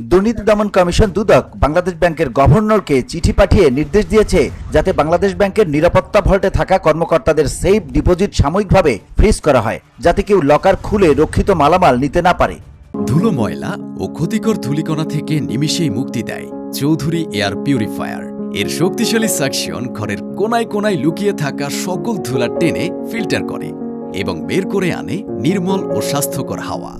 দুর্নীতি দমন কমিশন দুদক বাংলাদেশ ব্যাংকের গভর্নরকে চিঠি পাঠিয়ে নির্দেশ দিয়েছে যাতে বাংলাদেশ ব্যাংকের নিরাপত্তা ভল্টে থাকা কর্মকর্তাদের সেফ ডিপোজিট সাময়িকভাবে ফ্রিজ করা হয়, যাতে কেউ লকার খুলে রক্ষিত মালামাল নিতে না পারে। ধুলো ময়লা ও ক্ষতিকর ধূলিকণা থেকে নিমিষেই মুক্তি দেয় চৌধুরী এয়ার পিউরিফায়ার। এর শক্তিশালী সাকশন ঘরের কোনায় কোনায় লুকিয়ে থাকা সকল ধুলা টেনে ফিল্টার করে এবং বের করে আনে নির্মল ও স্বাস্থ্যকর হাওয়া।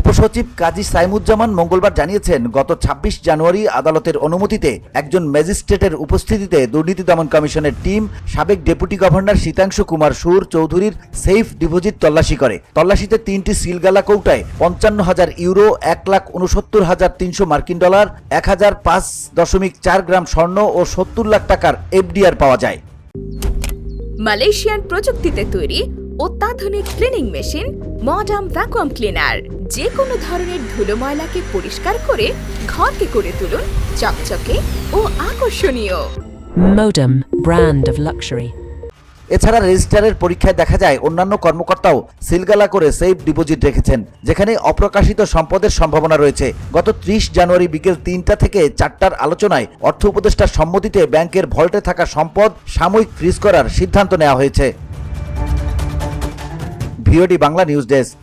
উপসচিব কাজী সাইমুজ্জামান মঙ্গলবার জানিয়েছেন, গত ২৬ জানুয়ারি আদালতের অনুমতিতে একজন ম্যাজিস্ট্রেটের উপস্থিতিতে দুর্নীতি দমন কমিশনের টিম সাবেক ডেপুটি গভর্নর শীতাংশু কুমার সুর চৌধুরীর সেফ ডিপোজিট তল্লাশি করে। তল্লাশিতে তিনটি সিলগালা কৌটায় পঞ্চান্ন হাজার ইউরো, এক লাখ উনসত্তর হাজার তিনশো মার্কিন ডলার, এক হাজার পাঁচ দশমিক চার গ্রাম স্বর্ণ ও সত্তর লাখ টাকার এফডিআর পাওয়া যায়। মালয়েশিয়ান প্রযুক্তিতে তৈরি অত্যাধুনিক cleaning machine modern vacuum cleaner যে কোনো ধরনের ধুলো ময়লাকে পরিষ্কার করে ঘরকে করে তুলুন চকচকে ও আকর্ষণীয়। Modem, brand of luxury. এছাড়া রেজিস্ট্রারের পরীক্ষায় দেখা যায় অন্যান্য কর্মকর্তাও সিলগালা করে সেফ ডিপোজিট রেখেছেন যেখানে অপ্রকাশিত সম্পদের সম্ভাবনা রয়েছে। গত ত্রিশ জানুয়ারি বিকেল তিনটা থেকে চারটার আলোচনায় অর্থ উপদেষ্টার সম্মতিতে ব্যাংকের ভল্টে থাকা সম্পদ সাময়িক ফ্রিজ করার সিদ্ধান্ত নেওয়া হয়েছে। VOD Bangla news desk